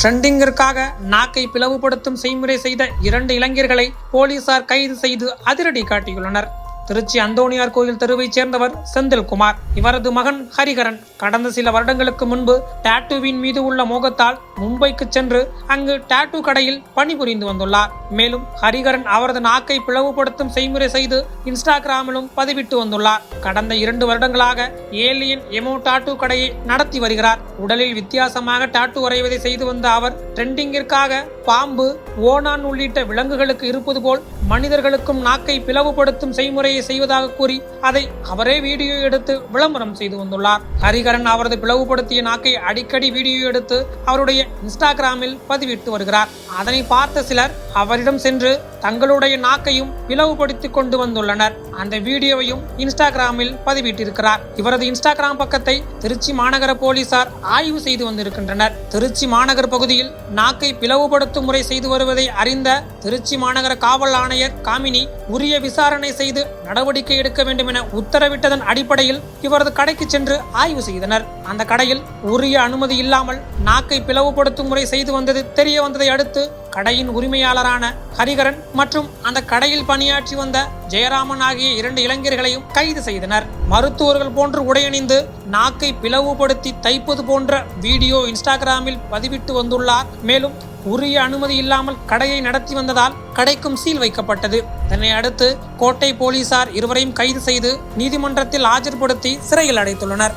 ட்ரெண்டிங்கிற்காக நாக்கை பிளவுபடுத்தும் செய்முறை செய்த இரண்டு இளைஞர்களை போலீசார் கைது செய்து அதிரடி காட்டியுள்ளனர். திருச்சி அந்தோணியார் கோயில் தெருவைச் சேர்ந்தவர் செந்தில்குமார். இவரது மகன் ஹரிகரன். கடந்த சில வருடங்களுக்கு முன்பு டாட்டூவின் மீது உள்ள மோகத்தால் மும்பைக்கு சென்று அங்கு டாட்டூ கடையில் பணிபுரிந்து வந்துள்ளார். மேலும் ஹரிகரன் அவரது நாக்கை பிளவுபடுத்தும் செய்முறை செய்து இன்ஸ்டாகிராமிலும் பதிவிட்டு வந்துள்ளார். கடந்த இரண்டு வருடங்களாக ஏலியன் எமோ டாட்டூ கடையை நடத்தி வருகிறார். உடலில் வித்தியாசமாக டாட்டூ வரைவதை செய்து வந்த அவர் ட்ரெண்டிங்கிற்காக பாம்பு ஓனான் உள்ளிட்ட விலங்குகளுக்கு இருப்பது போல் மனிதர்களுக்கும் நாக்கை பிளவுபடுத்தும் செய்முறையை செய்வதாக கூறி அதை அவரே வீடியோ எடுத்து விளம்பரம் செய்து வந்துள்ளார். ஹரிகரன் அவரது பிளவுபடுத்திய நாக்கை அடிக்கடி வீடியோ எடுத்து அவருடைய இன்ஸ்டாகிராமில் பதிவிட்டு வருகிறார். அதனை பார்த்த சிலர் அவரிடம் சென்று தங்களுடைய நாக்கையும் பிளவுபடுத்தி கொண்டு வந்துள்ளனர். அந்த வீடியோவையும் இன்ஸ்டாகிராமில் பதிவிட்டிருக்கிறார். இவரது இன்ஸ்டாகிராம் பக்கத்தை திருச்சி மாநகர போலீசார் ஆய்வு செய்து வந்திருக்கின்றனர். திருச்சி மாநகர் பகுதியில் நாக்கை பிளவுபடுத்தும் முறை செய்து வருவதை அறிந்த திருச்சி மாநகர காவல் ஆணையர் காமினி உரிய விசாரணை செய்து நடவடிக்கை எடுக்க வேண்டும் என உத்தரவிட்டதன் அடிப்படையில் இவரது கடைக்கு சென்று ஆய்வு செய்தனர். அந்த கடையில் உரிய அனுமதி இல்லாமல் நாக்கை பிளவுபடுத்தும் முறை செய்து வந்தது தெரிய வந்ததை அடுத்து கடையின் உரிமையாளரான ஹரிகரன் மற்றும் அந்த கடையில் பணியாற்றி வந்த ஜெயராமன் ஆகிய இரண்டு இளைஞர்களையும் கைது செய்தனர். மருத்துவர்கள் போன்று உடையணிந்து நாக்கை பிளவுபடுத்தி தைப்பது போன்ற வீடியோ இன்ஸ்டாகிராமில் பதிவிட்டு வந்துள்ளார். மேலும் உரிய அனுமதி இல்லாமல் கடையை நடத்தி வந்ததால் கடைக்கும் சீல் வைக்கப்பட்டது. இதனை அடுத்து கோட்டை போலீசார் இருவரையும் கைது செய்து நீதிமன்றத்தில் ஆஜர்படுத்தி சிறையில் அடைத்துள்ளனர்.